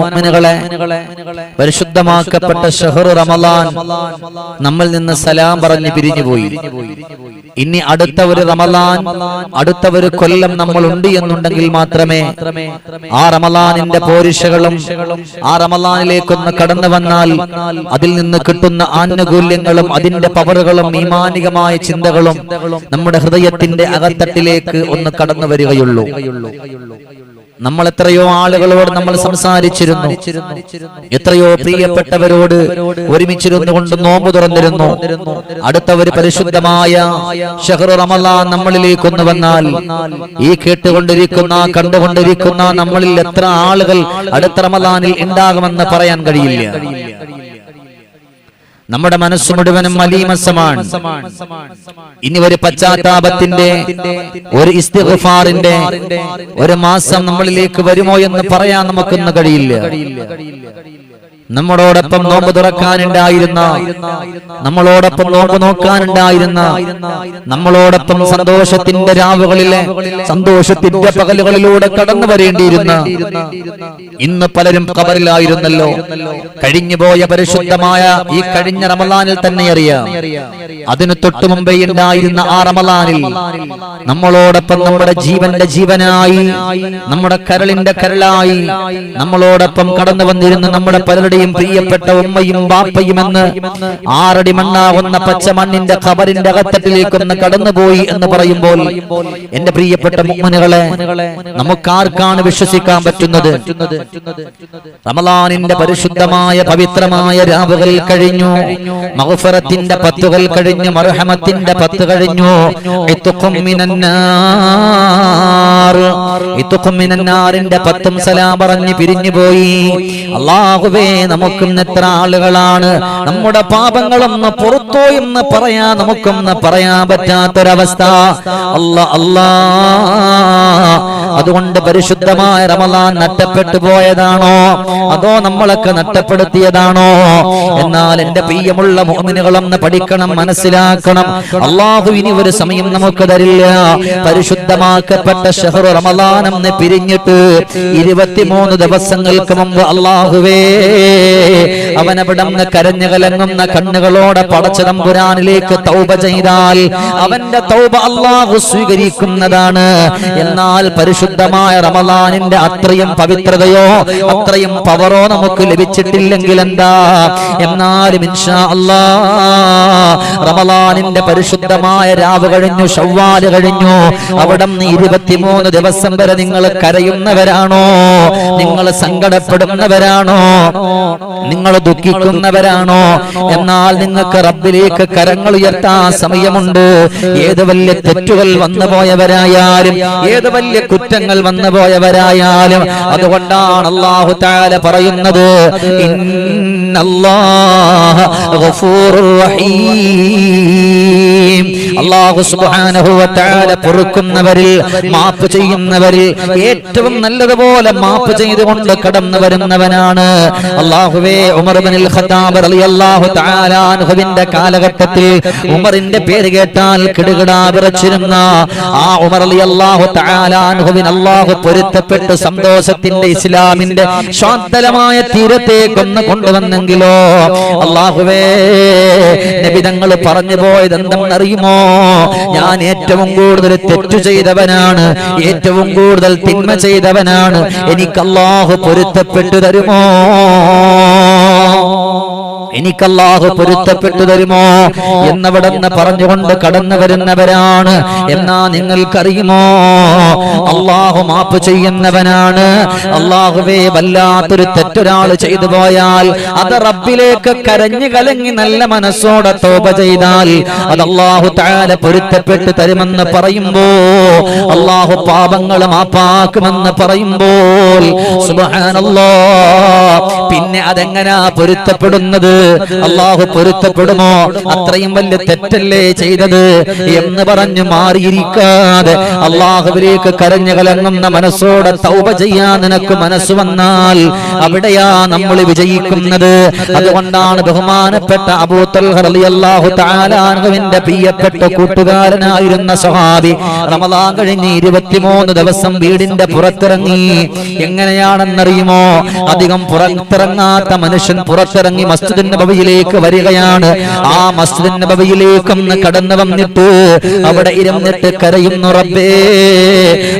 മുഅ്മിനുകളെ പരിശുദ്ധമാക്കപ്പെട്ട നമ്മൾ നിന്ന് സലാം പറഞ്ഞ് പിരിഞ്ഞുപോയി. ഇനി അടുത്ത ഒരു റമലാൻ അടുത്ത ഒരു കൊല്ലം നമ്മൾ ഉണ്ട് എന്നുണ്ടെങ്കിൽ മാത്രമേ ആ റമലാനിന്റെ പോരിഷകളും ആ റമലാനിലേക്കൊന്ന് കടന്നു വന്നാൽ അതിൽ നിന്ന് കിട്ടുന്ന ആനുകൂല്യങ്ങളും അതിന്റെ പവറുകളും ഈമാനികമായ ചിന്തകളും നമ്മുടെ ഹൃദയത്തിന്റെ അകത്തട്ടിലേക്ക് ഒന്ന് കടന്നു വരികയുള്ളൂ. നമ്മൾ എത്രയോ ആളുകളോട് നമ്മൾ സംസാരിച്ചിരുന്നു. എത്രയോ പ്രിയപ്പെട്ടവരോട് ഒരുമിച്ചിരുന്നു കൊണ്ട് നോമ്പ് തുറന്നിരുന്നു. അടുത്ത ഒരു പരിശുദ്ധമായ ഷഹറു റമലാൻ നമ്മളിലേക്ക് ഒന്ന് വന്നാൽ ഈ കേട്ടുകൊണ്ടിരിക്കുന്ന കണ്ടുകൊണ്ടിരിക്കുന്ന നമ്മളിൽ എത്ര ആളുകൾ അടുത്ത റമലാനിൽ ഉണ്ടാകുമെന്ന് പറയാൻ കഴിയില്ല. നമ്മുടെ മനസ്സ് മുഴുവനും മലീമസമാണ്. ഇനി ഒരു പശ്ചാത്താപത്തിന്റെ ഒരു ഇസ്തിഫാറിന്റെ ഒരു മാസം നമ്മളിലേക്ക് വരുമോ എന്ന് പറയാൻ നമുക്കൊന്നും കഴിയില്ല. നമ്മളോടൊപ്പം നോമ്പ് തുറക്കാനുണ്ടായിരുന്ന നമ്മളോടൊപ്പം നോമ്പ് നോക്കാനുണ്ടായിരുന്ന നമ്മളോടൊപ്പം സന്തോഷത്തിന്റെ രാവുകളിലെ സന്തോഷത്തിന്റെ പകലുകളിലൂടെ കടന്നു വരേണ്ടിയിരുന്ന ഇന്ന് പലരും കബറിലായിരുന്നല്ലോ. കഴിഞ്ഞുപോയ പരിശുദ്ധമായ ഈ കഴിഞ്ഞ റമലാനിൽ തന്നെ അറിയാം. അതിന് തൊട്ടു മുമ്പേ ഉണ്ടായിരുന്ന ആ റമലാനിൽ നമ്മളോടൊപ്പം നമ്മുടെ ജീവന്റെ ജീവനായി നമ്മുടെ കരളിന്റെ കരളായി നമ്മളോടൊപ്പം കടന്നു വന്നിരുന്ന നമ്മുടെ പലരുടെയും പ്രിയപ്പെട്ട ഉമ്മയും ബാപ്പയും എന്ന് ആറടി മണ്ണാവുന്ന പച്ച മണ്ണിന്റെ ഖബറിന്റെ അകത്തട്ടിലേക്കൊന്ന് കടന്നുപോയി എന്ന് പറയുമ്പോൾ എന്റെ പ്രിയപ്പെട്ട മുമ്മനുകളെ നമുക്കാർക്കാണ് വിശ്വസിക്കാൻ പറ്റുന്നത്? റമലാനിന്റെ പരിശുദ്ധമായ പവിത്രമായ രാവുകൾ കഴിഞ്ഞു മഹഫറത്തിന്റെ പത്തുകൾ കഴിഞ്ഞു മർഹമത്തിന്റെ പത്ത് കഴിഞ്ഞു. ഇത്തുഖും മിനന്നാർ. ഇത്തുഖും മിനന്നാറിന്റെ പത്തും സലാം പറഞ്ഞ് പിരിഞ്ഞു പോയി അള്ളാഹുവേ നമുക്കും എത്ര ആളുകളാണ്? നമ്മുടെ പാപങ്ങളൊന്ന് പുറത്തോ എന്ന് പറയാ നമുക്കൊന്ന് പറയാൻ പറ്റാത്തൊരവസ്ഥ. അല്ല അല്ലാ. അതുകൊണ്ട് പരിശുദ്ധമായ റമലാൻ നട്ടപ്പെട്ടു പോയതാണോ? അതോ നമ്മളൊക്കെ നട്ടപ്പെടുത്തിയതാണോ എന്നാൽ എന്റെ പ്രിയമുള്ള മോമിനുകളൊന്ന് പഠിക്കണം മനസ്സിലാക്കണം. അള്ളാഹു ഇനി ഒരു സമയം നമുക്ക് തരില്ല. പരിശുദ്ധമാക്കപ്പെട്ട ഷഹർ റമലാൻ എന്ന് പിരിഞ്ഞിട്ട് ഇരുപത്തിമൂന്ന് ദിവസങ്ങൾക്ക് മുമ്പ് അള്ളാഹുവേ അവനവിടം കരഞ്ഞു കലങ്ങുന്ന കണ്ണുകളോടെ പടച്ചതമ്പുരാനിലേക്ക് തൗബ ചെയ്താൽ അവന്റെ തൗബ അള്ളാഹു സ്വീകരിക്കുന്നതാണ്. എന്നാൽ പരിശുദ്ധമായ റമദാനിന്റെ അത്രയും പവിത്രതയോ അത്രയും പവറോ നമുക്ക് ലഭിച്ചിട്ടില്ലെങ്കിൽ എന്താ? എന്നാലും ഇൻഷാ അല്ലാ റമലാനിന്റെ പരിശുദ്ധമായ രാവ് കഴിഞ്ഞു ഷവ്വാൽ കഴിഞ്ഞു അവിടെ നിന്ന് ഇരുപത്തിമൂന്ന് ദിവസം വരെ നിങ്ങൾ കരയുന്നവരാണോ? നിങ്ങൾ സങ്കടപ്പെടുന്നവരാണോ? നിങ്ങൾ ദുഃഖിക്കുന്നവരാണോ? എന്നാൽ നിങ്ങൾക്ക് റബ്ബിലേക്ക് കരങ്ങൾ ഉയർത്താൻ സമയമുണ്ട്. ഏത് വലിയ തെറ്റുകൾ വന്നു പോയവരായാലും ഏത് വലിയ കുറ്റങ്ങൾ വന്നു പോയവരായാലും അതുകൊണ്ടാണ് അള്ളാഹു താല പറയുന്നത് ഇന്നല്ലാഹ ഗഫൂറുർ റഹീം. അള്ളാഹു തആല പൊറുക്കുന്നവരിൽ മാപ്പ് ചെയ്യുന്നവരിൽ ഏറ്റവും നല്ലതുപോലെ മാപ്പ് ചെയ്തുകൊണ്ട് കടന്നു വരുന്നവനാണ്. അള്ളാഹുവേ ഉമർ ഇബ്നുൽ ഖത്താബ് റളിയല്ലാഹു തആല അൻഹുവിന്റെ കാലഘട്ടത്തിൽ ഉമറിന്റെ പേര് കേട്ടാൽ കിടുകിടാ വിറച്ചിരുന്ന ആ ഉമർ റളിയല്ലാഹു താലാൻഹുവിൻ അള്ളാഹു പൊരുത്തപ്പെട്ട് സന്തോഷത്തിന്റെ ഇസ്ലാമിന്റെ ശാന്തലമായ തീരത്തേക്കൊന്ന് കൊണ്ടുവന്നെങ്കിലോ? അള്ളാഹുവേ നബിതങ്ങൾ പറഞ്ഞു പോയത് എന്തെന്നറിയുമോ ഞാൻ ഏറ്റവും കൂടുതൽ തെറ്റു ചെയ്തവനാണ് ഏറ്റവും കൂടുതൽ തിന്മ ചെയ്തവനാണ്. എനിക്ക് അള്ളാഹു പൊരുത്തപ്പെട്ടു തരുമോ? എനിക്കല്ലാഹു പൊരുത്തപ്പെട്ടു തരുമോ? എന്നവിടെന്ന് പറഞ്ഞുകൊണ്ട് കടന്നു വരുന്നവരാണ്. എന്നാ നിങ്ങൾക്കറിയുമോ? അള്ളാഹു മാപ്പ് ചെയ്യുന്നവനാണ്. അള്ളാഹുവേ വല്ലാത്തൊരു തെറ്റൊരാൾ ചെയ്തു പോയാൽ അത് റബ്ബിലേക്ക് കരഞ്ഞു കലങ്ങി നല്ല മനസ്സോടെ തോപ ചെയ്താൽ അത് അള്ളാഹു താല പൊരുത്തപ്പെട്ട് തരുമെന്ന് പറയുമ്പോ അള്ളാഹു പാപങ്ങൾ മാപ്പാക്കുമെന്ന് പറയുമ്പോൾ സുബ്ഹാനല്ലാ പിന്നെ അതെങ്ങനാ പൊരുത്തപ്പെടുന്നത്? അള്ളാഹു പൊരുത്തപ്പെടുമോ? അത്രയും വലിയ തെറ്റല്ലേ ചെയ്തത് എന്ന് പറഞ്ഞു മാറിയിരിക്കാതെ അള്ളാഹുവിലേക്ക് കരഞ്ഞു കലങ്ങുന്ന മനസ്സോടെ തൗപ ചെയ്യാൻ നിനക്ക് മനസ്സ് വന്നാൽ അവിടെയാ നമ്മൾ വിജയിക്കുന്നത്. അതുകൊണ്ടാണ് ബഹുമാനപ്പെട്ട അബൂത്തൽഹു താലാനുവിന്റെ പ്രിയപ്പെട്ട കൂട്ടുകാരനായിരുന്ന സഹാബി റമദാൻ കഴിഞ്ഞ് ഇരുപത്തിമൂന്ന് ദിവസം വീടിന്റെ പുറത്തിറങ്ങി. എങ്ങനെയാണെന്നറിയുമോ? അധികം പുറത്തിറങ്ങാത്ത മനുഷ്യൻ പുറത്തിറങ്ങി മസ്ജിദിൻ നബവിയിലേക്ക് വരികയാണ്. ആ മസ്ജിദ് നബവിയിലേക്കൊന്ന് കടന്നു വന്നിട്ട് അവിടെ ഇരുന്നിട്ട് കരയുന്നു റബ്ബേ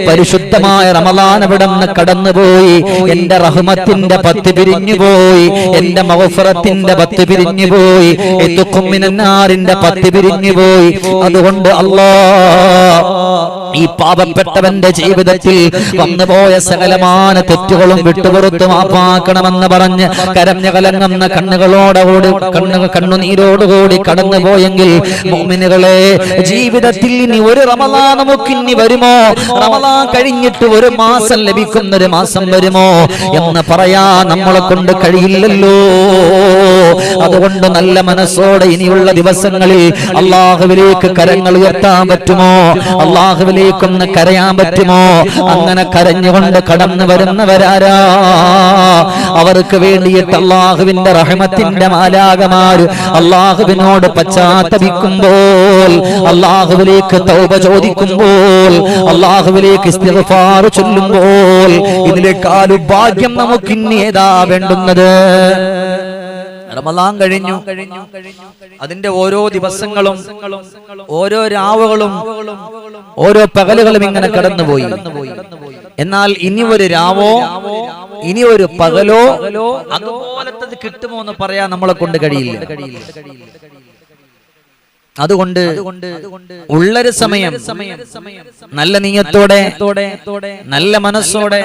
പരിശുദ്ധമായ റമദാൻ അവിടെ നിന്ന് കടന്നുപോയി. എന്റെ റഹ്മത്തിന്റെ പത്ത് പിരിഞ്ഞു പോയി എന്റെ മൗഫറത്തിന്റെ പത്ത് പിരിഞ്ഞു പോയി എത്തുക്കുമ്മിനാറിന്റെ പത്ത് പിരിഞ്ഞു പോയി അതുകൊണ്ട് അല്ലാ ഈ പാപപ്പെട്ടവന്റെ ജീവിതത്തിൽ വന്നുപോയ സകലമാന തെറ്റുകളും വിട്ടുപുറത്തു മാപ്പാക്കണമെന്ന് പറഞ്ഞ് കരഞ്ഞ കലങ്ങുന്ന കണ്ണുകളോടുകൂടി കണ്ണു കണ്ണുനീരോടുകൂടി കടന്നുപോയെങ്കിൽ മോമിനുകളെ ജീവിതത്തിൽ ഇനി ഒരു റമലാ നമുക്ക് ഇനി വരുമോ? റമലാ കഴിഞ്ഞിട്ട് ഒരു മാസം ലഭിക്കുന്ന ഒരു മാസം വരുമോ എന്ന് പറയാ നമ്മളെ കൊണ്ട് കഴിയില്ലല്ലോ. അതുകൊണ്ട് നല്ല മനസ്സോടെ ഇനിയുള്ള ദിവസങ്ങളിൽ അള്ളാഹുവിലേക്ക് കരങ്ങൾ ഉയർത്താൻ പറ്റുമോ? അള്ളാഹുവിലേക്കൊന്ന് കരയാൻ പറ്റുമോ? അങ്ങനെ കരഞ്ഞുകൊണ്ട് കടന്നു വരുന്നവരാരാ? അവർക്ക് വേണ്ടിയിട്ട് അള്ളാഹുവിന്റെ റഹമത്തിന്റെ മാലാകമാര് അള്ളാഹുവിനോട് പശ്ചാത്തപിക്കുമ്പോൾ അള്ളാഹുവിലേക്ക് തൗബ ചോദിക്കുമ്പോൾ അള്ളാഹുവിലേക്ക് ചൊല്ലുമ്പോൾ ഇതിലേക്കാലു ഭാഗ്യം നമുക്ക് ഇനി ഏതാ വേണ്ടുന്നത്? റമലാൻ കഴിഞ്ഞു. അതിന്റെ ഓരോ ദിവസങ്ങളും ഓരോ രാവുകളും ഓരോ പകലുകളും ഇങ്ങനെ കടന്നുപോയി. എന്നാൽ ഇനി ഒരു രാവോ ഇനി ഒരു പകലോ അതുപോലത്തത് കിട്ടുമോ എന്ന് പറയാൻ നമ്മളെ കൊണ്ട് കഴിയില്ല. അതുകൊണ്ട് ഉള്ളൊരു സമയം നല്ല നീയത്തോടെ നല്ല മനസ്സോടെ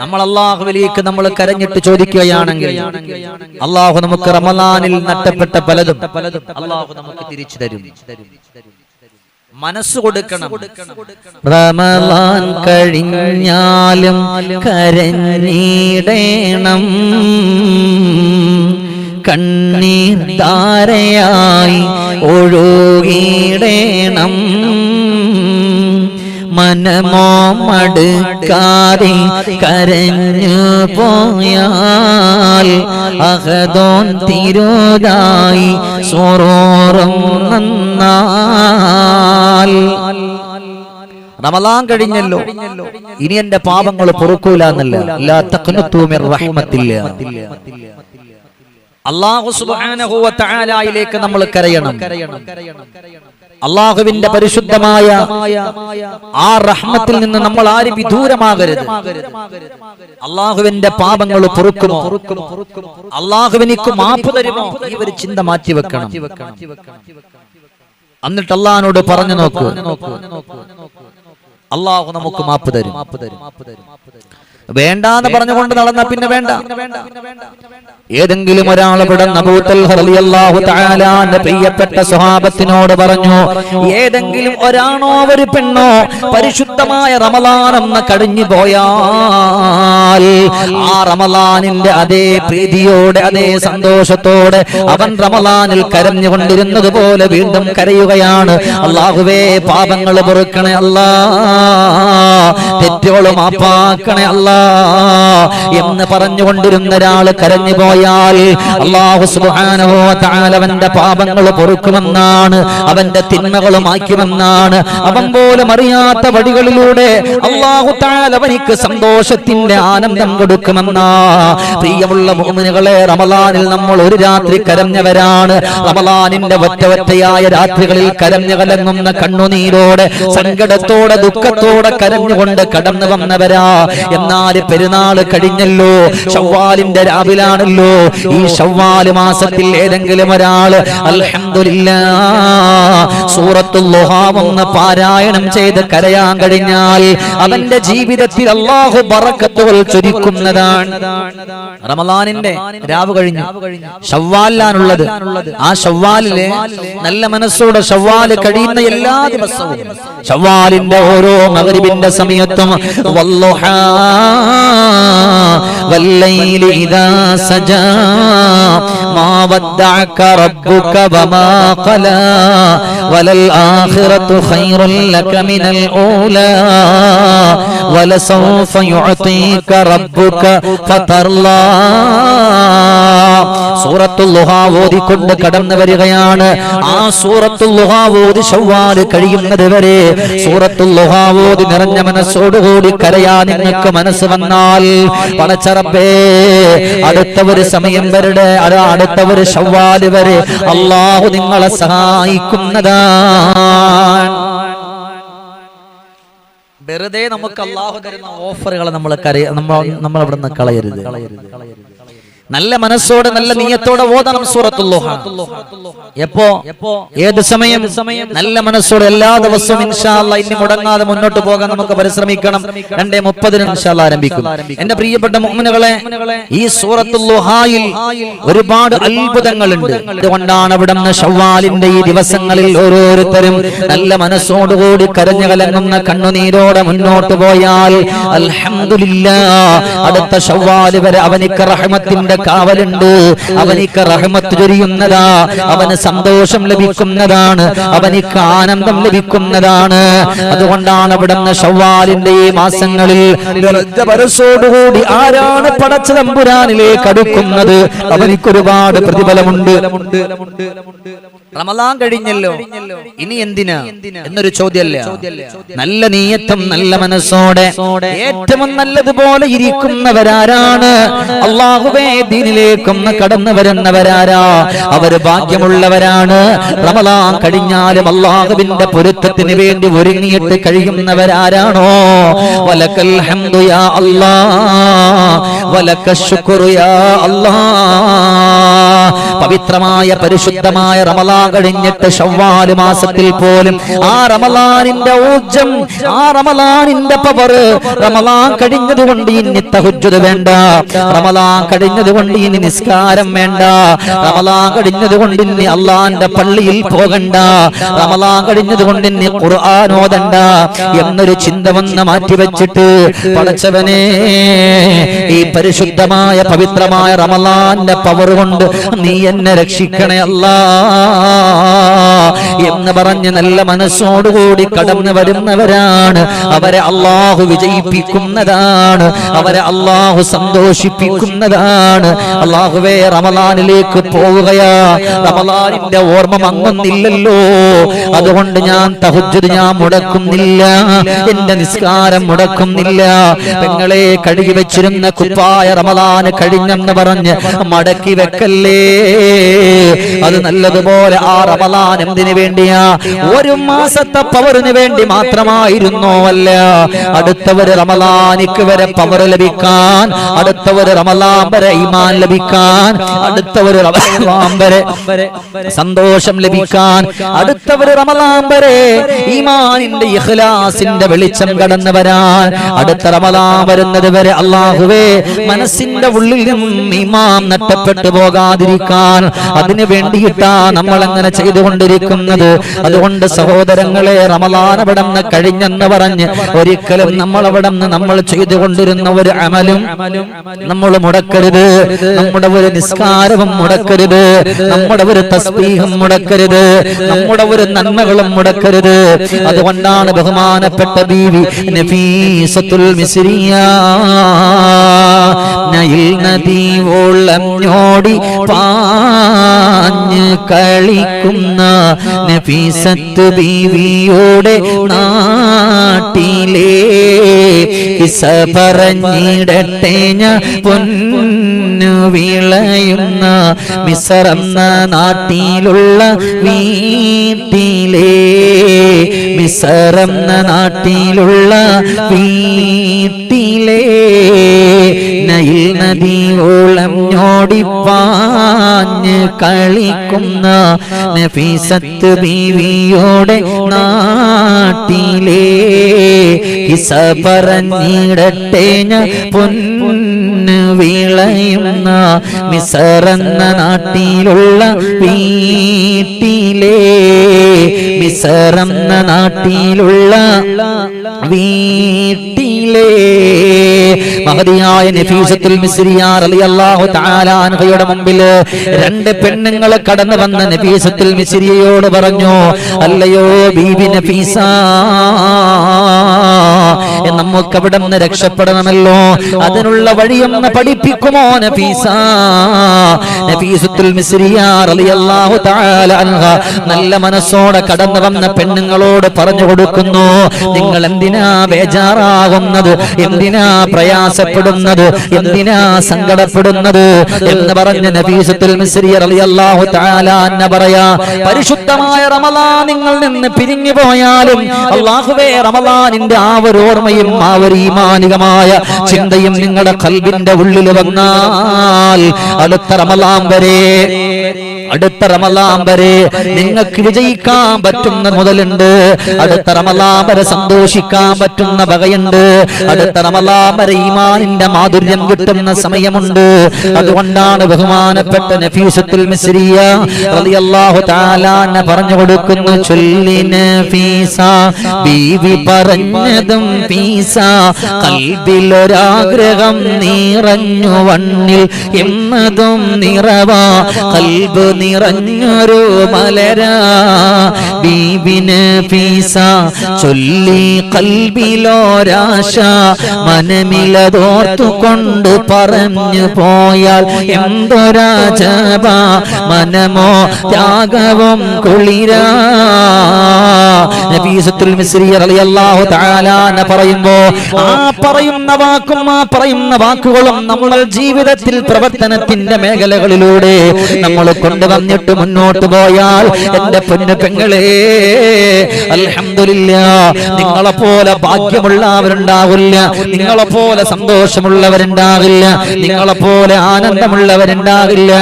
നമ്മൾ അള്ളാഹുവിലേക്ക് നമ്മൾ കരഞ്ഞിട്ട് ചോദിക്കുകയാണെങ്കിൽ അള്ളാഹു നമുക്ക് റമലാനിൽ പലതും പലതും അള്ളാഹു നമുക്ക് തിരിച്ചു തരും. മനസ്സ് കൊടുക്കണം. റമലാൻ കഴിഞ്ഞാലും കരഞ്ഞിടേണം. കണ്ണീർ ധാരയായി ഒഴുകിടേണം മനമോ മടുക്കാതെ കരഞ്ഞു പോയാൽ അഹദോൻ തിരുതായി സോറോറും നന്നാൽ. റമലാൻ കഴിഞ്ഞല്ലോ. ഇനി എന്റെ പാപങ്ങൾ പൊറുക്കൂല എന്നല്ല. റഹ്മത്തില്ല. അള്ളാഹു തആലയിലേക്ക് നമ്മൾ കരയണം. അള്ളാഹുവിന്റെ പരിശുദ്ധമായ ആ റഹ്മത്തിൽ നിന്ന് നമ്മൾ ആരും വിദൂരമാകരുത്. അള്ളാഹുവിന്റെ പാപങ്ങൾ പൊറുക്കുമോ? അള്ളാഹുവിനിക്ക് മാപ്പ് തരുമോ? ഈ ഒരു ചിന്ത മാറ്റി വെക്കണം. എന്നിട്ട് അള്ളഹാനോട് പറഞ്ഞു നോക്കൂ. അള്ളാഹു നമുക്ക് മാപ്പ് തരും. മാപ്പ് തരും. മാപ്പ് തരും. വേണ്ടാന്ന് പറഞ്ഞുകൊണ്ട് നടന്ന പിന്നെ വേണ്ട. ഏതെങ്കിലും ഒരാൾ ഇവിടെ പ്രിയപ്പെട്ട സ്വഭാവത്തിനോട് പറഞ്ഞു ഏതെങ്കിലും ഒരാണോ ഒരു പെണ്ണോ പരിശുദ്ധമായ റമലാനെന്ന് കടിഞ്ഞു പോയാൽ ആ റമലാനിന്റെ അതേ പ്രീതിയോടെ അതേ സന്തോഷത്തോടെ അവൻ റമലാനിൽ കരഞ്ഞുകൊണ്ടിരുന്നത് പോലെ വീണ്ടും കരയുകയാണ്. അള്ളാഹുവേ പാപങ്ങൾ പൊറുക്കണേ അല്ലാ. തെറ്റുകളും അപ്പാക്കണേ അല്ലാ. എന്ന് പറഞ്ഞുകൊണ്ടിരുന്ന ഒരാൾ കരഞ്ഞു പോയാൽ അള്ളാഹു തആല അവന്റെ പാപങ്ങൾ പൊറുക്കുമെന്നാണ് അവന്റെ തിന്മകൾ മാറ്റുമെന്നാണ് അവൻ പോലും അറിയാത്ത വഴികളിലൂടെ അള്ളാഹു താലവനിക്ക് സന്തോഷത്തിന്റെ ആനന്ദം കൊടുക്കുമെന്നാ. പ്രിയമുള്ള മോമിനുകളെ റമലാനിൽ നമ്മൾ ഒരു രാത്രി കരഞ്ഞവരാണ്. റമലാനിന്റെ ഒറ്റ ഒറ്റയായ രാത്രികളിൽ കരഞ്ഞു കലങ്ങുന്ന കണ്ണുനീരോടെ സങ്കടത്തോടെ ദുഃഖത്തോടെ കരഞ്ഞുകൊണ്ട് കടന്നു വന്നവരാ. എന്നാൽ പെരുന്നാൾ കഴിഞ്ഞല്ലോ. ഷവ്വാലിന്റെ രാവിലാണല്ലോ. ഈ ഷവ്വാൽ മാസത്തിൽ ഏതെങ്കിലും ഒരാൾ അൽഹംദുലില്ലാ സൂറത്തുൽ ഒന്ന് പാരായണം ചെയ്ത് കരയാൻ കഴിഞ്ഞാൽ അവന്റെ ജീവിതത്തിൽ അള്ളാഹു ബറക്കത്തുകൾ ചൊരിക്കുന്നതാണ്. റമലാനിന്റെ രാവ് കഴിഞ്ഞു. ഷവ്വാലിലാണുള്ളത് ആ ഷവ്വാലിലെ നല്ല മനസ്സോടെ ഷവ്വാൽ കഴിയുന്ന എല്ലാ ദിവസവും ഷവ്വാലിന്റെ ഓരോ മഗ്‌രിബിന്റെ സമയത്തും വല്ലുഹാ والليل إذا سجى ما ودعك ربك وما قلى وللآخرة خير لك من الأولى ولسوف يعطيك ربك فترضى സൂറത്തുൽ ലുഹ ഓതിക്കൊണ്ട് കടന്നു വരികയാണ് ആ സൂറത്തുൽ ലുഹ ഓതി ശവ്വാല് കഴിയുന്നത് വരെ സൂറത്തുൽ ലുഹ ഓതി നിറഞ്ഞ മനസ്സോടുകൂടി കരയാ നിങ്ങൾക്ക് മനസ്സ് വന്നാൽ പടച്ചറപ്പേ അടുത്ത ഒരു സമയം വരുടെ അടുത്ത ഒരു ശവ്വാൽ വരെ അള്ളാഹു നിങ്ങളെ സഹായിക്കുന്നതാണ്. വെറുതെ നമുക്ക് അള്ളാഹു തരുന്ന ഓഫറുകൾ നമ്മൾ നമ്മൾ നമ്മൾ അവിടെ നിന്ന് കളയരുത്. നല്ല മനസ്സോടെ നല്ല നീയത്തോടെ ഓതണം സൂറത്തുല്ലോഹ എപ്പോ? ഏത് സമയം? നല്ല മനസ്സോടെ എല്ലാ ദിവസവും ഇൻഷാല്ല ഇനി മുടങ്ങാതെ മുന്നോട്ട് പോകാൻ നമുക്ക് പരിശ്രമിക്കണം. രണ്ടേ മുപ്പതിന് ഇൻഷാല്ല ആരംഭിക്കും. എന്റെ പ്രിയപ്പെട്ട മുഅ്മിനുകളെ ഈ സൂറത്തുല്ലോഹായിൽ ഒരുപാട് അത്ഭുതങ്ങളുണ്ട്. അതുകൊണ്ടാണ് അവിടെ നിന്ന് ഷവ്വാലിന്റെ ഈ ദിവസങ്ങളിൽ ഓരോരുത്തരും നല്ല മനസ്സോടുകൂടി കരഞ്ഞു കലങ്ങുന്ന കണ്ണുനീരോടെ മുന്നോട്ട് പോയാൽ അടുത്ത ഷവ്വാൽ വരെ അവനിക്ക് റഹ്മത്തിന്റെ കാവലുണ്ട്. അവനിക്ക് റഹ്മത്ത് ചൊരിയുന്നതാ. അവന് സന്തോഷം ലഭിക്കുന്നതാണ്. അവനിക്ക് ആനന്ദം ലഭിക്കുന്നതാണ്. അതുകൊണ്ടാണ് അവിടെ ഷവ്വാലിന്റെ ഈ മാസങ്ങളിൽ മനസ്സോടുകൂടി ആരാണ് പടച്ച തമ്പുരാനിലേക്ക് അടുക്കുന്നത്. അവനിക്ക് ഒരുപാട് പ്രതിഫലമുണ്ട്. റമലാൻ കഴിഞ്ഞല്ലോ. ഇനി എന്തിനാ? എന്നൊരു ചോദ്യമല്ല നല്ല നീയത്തും നല്ല മനസ്സോടെ ഏറ്റവും നല്ലതുപോലെ ഇരിക്കുന്നവരാരാണ്? അള്ളാഹുവേ ദീനിലേക്കൊന്ന് കടന്നു വരുന്നവരാരാ? അവർ ഭാഗ്യമുള്ളവരാണ്. റമലാൻ കഴിഞ്ഞാലും അള്ളാഹുവിന്റെ പൊരുത്തത്തിന് വേണ്ടി ഒരുങ്ങിയിട്ട് കഴിയുന്നവരാരാണോ? വലക്കൽ ഹംദുയാ അല്ലാ വലക്ക ശുക്രു അല്ലാ പവിത്രമായ പരിശുദ്ധമായ റമലാ കഴിഞ്ഞിട്ട് ഷവ്വാൽ മാസത്തിൽ പോലും ആ റമലാനിന്റെ ഊർജം ആ റമലാനിന്റെ പവർ റമലാൻ കഴിഞ്ഞത് കൊണ്ട് ഇനി തഹുജ്ജുദ് വേണ്ട. റമലാൻ കഴിഞ്ഞത് കൊണ്ട് ഇനി നിസ്കാരം വേണ്ട. റമലാൻ കഴിഞ്ഞത് കൊണ്ട് ഇനി അള്ളാന്റെ പള്ളിയിൽ പോകണ്ട. റമലാൻ കഴിഞ്ഞത് കൊണ്ട് ഇനി ഖുർആൻ ഓതണ്ട. എന്നൊരു ചിന്ത വന്ന് മാറ്റിവെച്ചിട്ട് പടച്ചവനെ ഈ പരിശുദ്ധമായ പവിത്രമായ റമലാന്റെ പവർ കൊണ്ട് നീ എന്നെ രക്ഷിക്കണേ അല്ലാ. എന്ന് പറഞ്ഞ് നല്ല മനസ്സോടുകൂടി കടന്നു വരുന്നവരാണ്. അവരെ അള്ളാഹു വിജയിപ്പിക്കുന്നതാണ്. അവരെ അള്ളാഹു സന്തോഷിപ്പിക്കുന്നതാണ്. അള്ളാഹുവേ റമലാനിലേക്ക് പോവുകയാ. റമലാനിന്റെ ഓർമ്മ മങ്ങുന്നില്ലല്ലോ. അതുകൊണ്ട് ഞാൻ തഹുജത് ഞാൻ മുടക്കുന്നില്ല. എന്റെ നിസ്കാരം മുടക്കുന്നില്ല. പെങ്ങളെ കഴുകി വെച്ചിരുന്ന കുപ്പായ റമലാന് കഴിഞ്ഞെന്ന് പറഞ്ഞ് മടക്കി വെക്കല്ലേ? അത് നല്ലതുപോലെ ആ റമലാൻ എന്തിനു വേണ്ടിയാ. ഒരു മാസത്തെ പവറിന് വേണ്ടി മാത്രമായിരുന്നോ അല്ല അടുത്തവര് റമലാനിക്ക് വരെ പവർ ലഭിക്കാൻ അടുത്തവര് റമലാൻ വരെ ഈമാൻ ലഭിക്കാൻ അടുത്തവര് റമലാം വരെ സന്തോഷം ലഭിക്കാൻ അടുത്തവര് റമലാം വരെ ഈമാനിന്റെ ഇഖ്ലാസിന്റെ വെളിച്ചം കടന്നു വരാൻ അടുത്ത റമലാം വരുന്നത് വരെ അള്ളാഹുവേ മനസ്സിന്റെ ഉള്ളിൽ നിന്നും ഇമാം നഷ്ടപ്പെട്ടു പോകാതിരിക്കാൻ അതിനു വേണ്ടിയിട്ടാ നമ്മൾ അങ്ങനെ ചെയ്തുകൊണ്ടിരിക്കുന്നത് അതുകൊണ്ട് സഹോദരങ്ങളെ റമലാൻ അവിടെ നിന്ന് കഴിഞ്ഞെന്ന് പറഞ്ഞ് ഒരിക്കലും നമ്മൾ അവിടെ നിന്ന് നമ്മൾ ചെയ്തുകൊണ്ടിരുന്ന ഒരു അമലും നമ്മൾ മുടക്കരുത്. നമ്മുടെ ഒരു നിസ്കാരവും മുടക്കരുത്. നമ്മുടെ ഒരു തസ്ബീഹും മുടക്കരുത്. നമ്മുടെ ഒരു നന്മകളും മുടക്കരുത്. അതുകൊണ്ടാണ് ബഹുമാനപ്പെട്ട ബീവി നഫീസത്തുൽ മിസ്രിയ നയിൽ നദി ഓളഞ്ഞോടി പാഞ്ഞ് കളിക്കുന്ന നഫീസത്ത് ബീവിയോടെ നാട്ടിലേ. ഇസ പറഞ്ഞിടട്ടെ ഞാൻ പൊന്നു വിളയുന്ന മിസറന്ന നാട്ടിലുള്ള വീട്ടിലേ. മിസറന്ന നാട്ടിലുള്ള വീട്ടിലേ. നയിൽ നദിയോളം ഞോടിപ്പാഞ്ഞ് കളിക്കുന്ന നഫീസത്ത് ബീവിയോടെ നാട്ടിലേ കിസ പറഞ്ഞിടട്ടെ ഞാൻ പൊന്ന് വിളയുന്ന മിസറന്ന നാട്ടിലുള്ള വീട്ടിലേ മിസറന്ന നാട്ടിലുള്ള വീട്ടിലേ മഹതിയായ നഫീസത്തുൽ മിസ്രിയ റളിയല്ലാഹു തആല അൻഹയുടെ മുമ്പിൽ രണ്ട് പെണ്ണുങ്ങൾ കടന്നു വന്ന നഫീസത്തുൽ മിസ്രിയയോട് പറഞ്ഞു അല്ലയോ ബീബി നഫീസ നമുക്ക് അവിടെ നിന്ന് രക്ഷപ്പെടണമല്ലോ. അതിനുള്ള വഴിയൊന്ന് പഠിപ്പിക്കുമോ നല്ല മനസ്സോടെ കടന്നു വന്ന പെണ്ണുങ്ങളോട് പറഞ്ഞു കൊടുക്കുന്നു നിങ്ങൾ എന്തിനാ ബേജാറാകുന്നത്? എന്തിനാ പ്രയാസപ്പെടുന്നത്? എന്തിനാ സങ്കടപ്പെടുന്നത്? എന്ന് പറഞ്ഞ അന്ന പറയാ പരിശുദ്ധമായ റമലാ നിങ്ങൾ നിന്ന് പിരിഞ്ഞു പോയാലും അള്ളാഹുവേ റമലാനിന്റെ ആ ഒരു ഓർമ്മയും ആ ഒരു ഈമാനികമായ ചിന്തയും നിങ്ങളുടെ കൽബിന്റെ ഉള്ളിൽ വന്നാൽ അടുത്ത റമളാൻ വരെ അടുത്ത റമലാം വരെ നിങ്ങൾക്ക് വിജയിക്കാൻ പറ്റുന്ന മുതലുണ്ട്. അടുത്ത റമലാം വരെ സന്തോഷിക്കാൻ പറ്റുന്ന വകയുണ്ട്. അടുത്ത റമലാം വരെ ഈമാനിന്റെ മാധുര്യം കിട്ടുന്ന സമയമുണ്ട്. അതുകൊണ്ടാണ് ബഹുമാനപ്പെട്ട നഫീസത്തുൽ മിസ്രിയ റളിയല്ലാഹു തആല പറഞ്ഞു കൊടുക്കുന്നു. ചൊല്ലി നഫീസ ബീവി പറഞ്ഞതും ഫീസ കൽബിലൊരാഗ്രഹം നിറഞ്ഞു വണ്ണിൽ എന്നതും നിറവാ കൽബ് നിറഞ്ഞൊരു മലരാ. ബീബിന് ഫീസ ചൊല്ലി കൽബിലോരാശ മനമിലതോർത്തു കൊണ്ട് പറഞ്ഞു പോയാൽ എന്തൊരാജപ മനമോ ത്യാഗവും കുളിരാ. പറയുമ്പോ ആ പറയുന്ന വാക്കും ആ പറയുന്ന വാക്കുകളും നമ്മൾ ജീവിതത്തിൽ പ്രവർത്തനത്തിന്റെ മേഖലകളിലൂടെ നമ്മൾ കൊണ്ടുവന്നിട്ട് മുന്നോട്ട് പോയാൽ എന്റെ പൊന്നു പെങ്ങളെ അലഹമില്ല നിങ്ങളെ പോലെ ഭാഗ്യമുള്ളവരുണ്ടാവില്ല നിങ്ങളെ പോലെ സന്തോഷമുള്ളവരുണ്ടാവില്ല നിങ്ങളെ പോലെ ആനന്ദമുള്ളവരുണ്ടാവില്ല.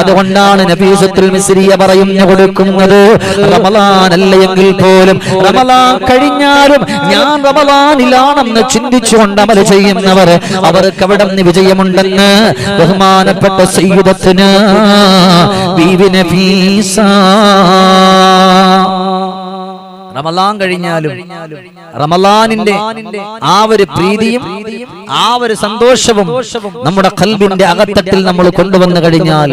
അതുകൊണ്ടാണ് നബീസത്തുൽ മിസ്രിയ പറയുന്നു കൊടുക്കുന്നത് റമളാൻ അല്ലയെങ്കിൽ പോലും റമലാൻ കഴിഞ്ഞാലും ഞാൻ റമലാനിലാണെന്ന് ചിന്തിച്ചുകൊണ്ട് അമൽ ചെയ്യുന്നവർ അവർക്ക് അവിടെ നിന്ന് വിജയമുണ്ടെന്ന് ബഹുമാനപ്പെട്ട സയ്യിദത്തിന് ബീവി നഫീസ റമലാൻ കഴിഞ്ഞാലും റമലാനിന്റെ ആ ഒരു പ്രീതിയും ആ ഒരു സന്തോഷവും നമ്മുടെ കൽബിന്റെ അകത്തട്ടിൽ നമ്മൾ കൊണ്ടുവന്നു കഴിഞ്ഞാൽ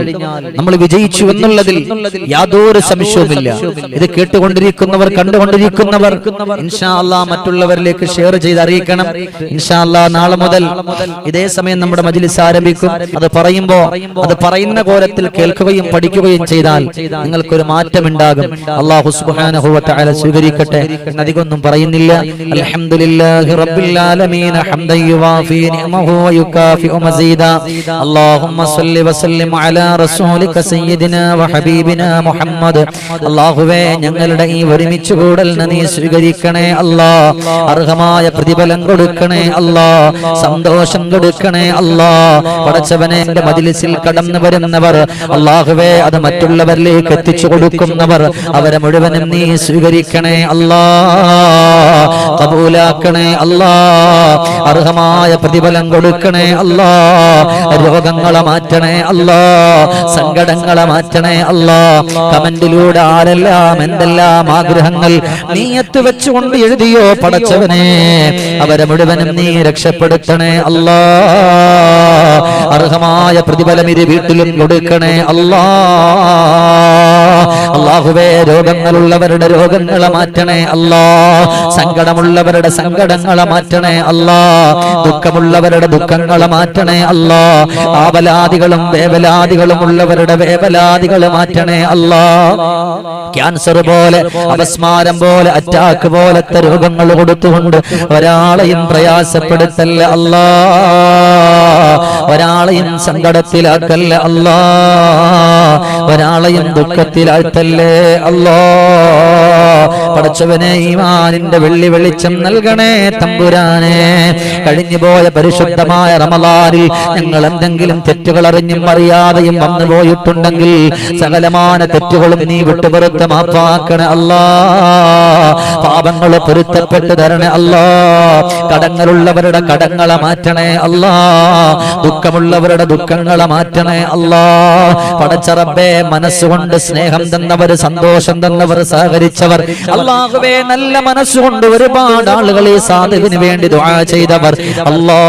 നമ്മൾ വിജയിച്ചു എന്നുള്ളതിൽ യാതൊരു സംശയവുമില്ല. ഇത് കേട്ടുകൊണ്ടിരിക്കുന്നവർ കണ്ടുകൊണ്ടിരിക്കുന്നവർ ഇൻഷാ അല്ലാ മറ്റുള്ളവരിലേക്ക് ഷെയർ ചെയ്ത് അറിയിക്കണം. ഇൻഷാ അല്ലാ നാളെ മുതൽ ഇതേ സമയം നമ്മുടെ മജ്ലിസ് ആരംഭിക്കും. അത് പറയുമ്പോ അത് പറയുന്ന കോലത്തിൽ കേൾക്കുകയും പഠിക്കുകയും ചെയ്താൽ നിങ്ങൾക്കൊരു മാറ്റമുണ്ടാകും. അള്ളാഹു സുബ്ഹാനഹു വ തആല സ്വീകരിക്കട്ടെ. അധികമൊന്നും പറയുന്നില്ല. അൽഹംദുലില്ലാഹി റബ്ബിൽ ആലമീൻ മസീദ. അല്ലാഹുമ്മ അലാ റസൂലിക സയ്യിദിനാ മുഹമ്മദ്. അല്ലാഹുവേ ഞങ്ങളുടെ ഈ ഒരുമിച്ച് കൂടലിനെ നീ സ്വീകരിക്കണേ അല്ലാ. അർഹമായ പ്രതിഫലം കൊടുക്കണേ അല്ലാ. സന്തോഷം കൊടുക്കണേ അല്ലാ. പടച്ചവനെ എന്റെ കടന്നു വരുന്നവർ അള്ളാഹുവേ അത് മറ്റുള്ളവരിലേക്ക് എത്തിച്ചു കൊടുക്കുന്നവർ അവരെ മുഴുവനും നീ സ്വീകരിക്കണേ. അല്ലാ. കബൂലാക്കണേ അല്ലാ. അർഹമായ പ്രതിഫലം കൊടുക്കണേ അല്ലാ. രോഗങ്ങളെ മാറ്റണേ അല്ലാ. സങ്കടങ്ങളെ മാറ്റണേ അല്ലാ. കമന്റിലൂടെ ആരെല്ലാം എന്തെല്ലാം ആഗ്രഹങ്ങൾ നീ എത്തുവെച്ചുകൊണ്ട് എഴുതിയോ പടച്ചവനെ? അവരെ മുഴുവനും നീ രക്ഷപ്പെടുത്തണേ അല്ലാ. അർഹമായ പ്രതിഫലം ഇരു വീട്ടിലും കൊടുക്കണേ അല്ലാ. അള്ളാഹുവേ രോഗങ്ങളുള്ളവരുടെ രോഗങ്ങളെ മാറ്റണേ അല്ലാ. സങ്കടമുള്ളവരുടെ സങ്കടങ്ങളെ മാറ്റണേ അല്ലാ. ദുഃഖമുള്ളവരുടെ ദുഃഖങ്ങളെ മാറ്റണേ അല്ലാ. ആവലാദികളും വേവലാദികളും ഉള്ളവരുടെ വേവലാദികളെ മാറ്റണേ അല്ലാ. ക്യാൻസർ പോലെ അപസ്മാരം പോലെ അറ്റാക്ക് പോലത്തെ രോഗങ്ങൾ കൊടുത്തുകൊണ്ട് ഒരാളെയും പ്രയാസപ്പെടുത്തല്ല അല്ലാ. ഒരാളെയും സങ്കടത്തിലാക്കല്ല അല്ലാ? ഒരാളെയും ദുഃഖത്തിലാഴ്ത്തല്ലേ അല്ലോ? പടച്ചവനെ ഈമാനിന്റെ വെള്ളി വെളിച്ചം നൽകണേ തമ്പുരാനെ. കഴിഞ്ഞു പോയ പരിശുദ്ധമായ റമലാനിൽ ഞങ്ങൾ എന്തെങ്കിലും തെറ്റുകൾ അറിഞ്ഞും അറിയാതെയും വന്നു പോയിട്ടുണ്ടെങ്കിൽ സകലമാന തെറ്റുകളും നീ വിട്ടുപുറത്ത് മാപ്പാക്കണേ അല്ലാ. പാപങ്ങൾ പൊരുത്തപ്പെട്ട് തരണേ അല്ലാ. കടങ്ങളുള്ളവരുടെ കടങ്ങളെ മാറ്റണേ അല്ലാ. ദുഃഖമുള്ളവരുടെ ദുഃഖങ്ങളെ മാറ്റണേ അല്ലാ. പടച്ചറബേ മനസ്സുകൊണ്ട് സ്നേഹം തന്ന തന്നവർ സന്തോഷം തന്നവർ സഹകരിച്ചവർ. അള്ളാഹുവേ നല്ല മനസ്സുകൊണ്ട് ഒരുപാട് ആളുകൾ ഈ സാധുവിന് വേണ്ടി ദുആ ചെയ്തവർ. അല്ലാ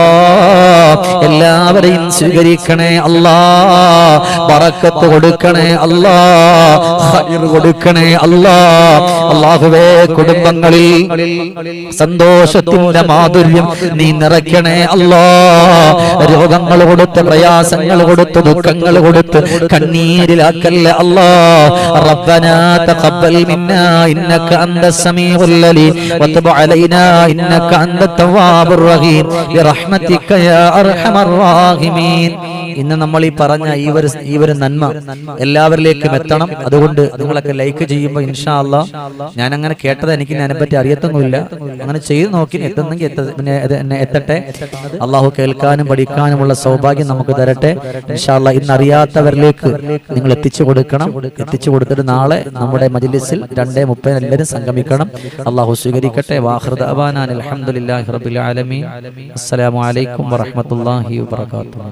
എല്ലാവരെയും സ്വീകരിക്കണേ അല്ലാ. പറക്കത്ത് കൊടുക്കണേ അല്ലാ. കൊടുക്കണേ അല്ലാ. അള്ളാഹുവേ കുടുംബങ്ങളിൽ സന്തോഷത്തിന്റെ മാധുര്യം നീ നിറയ്ക്കണേ അല്ലാ. രോഗങ്ങൾ കൊടുത്ത് പ്രയാസങ്ങൾ കൊടുത്ത് ദുഃഖങ്ങൾ കൊടുത്ത് റബ്ബനാ തഖബ്ബൽ മിന്നാ ഇന്നക സമീഉൽ അലൈനാ ഇന്നക റഹീം. യാ അർഹമർ ഇന്ന് നമ്മൾ ഈ പറഞ്ഞ ഈ ഒരു ഈ ഒരു നന്മ എല്ലാവരിലേക്കും എത്തണം. അതുകൊണ്ട് നിങ്ങളൊക്കെ ലൈക്ക് ചെയ്യുമ്പോൾ ഇൻഷാ അല്ല ഞാൻ അങ്ങനെ കേട്ടത് എനിക്ക് അതിനെപ്പറ്റി അറിയത്തൊന്നുമില്ല. അങ്ങനെ ചെയ്ത് നോക്കി എത്തുന്നെങ്കിൽ എത്തട്ടെ. അള്ളാഹു കേൾക്കാനും പഠിക്കാനുമുള്ള സൗഭാഗ്യം നമുക്ക് തരട്ടെ. ഇൻഷാല്ല അല്ലാ ഇന്ന് അറിയാത്തവരിലേക്ക് നിങ്ങൾ എത്തിച്ചു കൊടുക്കണം. എത്തിച്ചു കൊടുത്തിട്ട് നാളെ നമ്മുടെ മജ്ലിസിൽ രണ്ടേ മുപ്പതിന് എല്ലാവരും സംഗമിക്കണം. അള്ളാഹു സ്വീകരിക്കട്ടെ. വാഹൃദ അബാനാൻ അലഹമുല്ലാഹി റബിൽ ആലമീൻ. അസ്സലാമു അലൈക്കും വറഹ്മത്തുള്ളാഹി വബറകാതുഹു.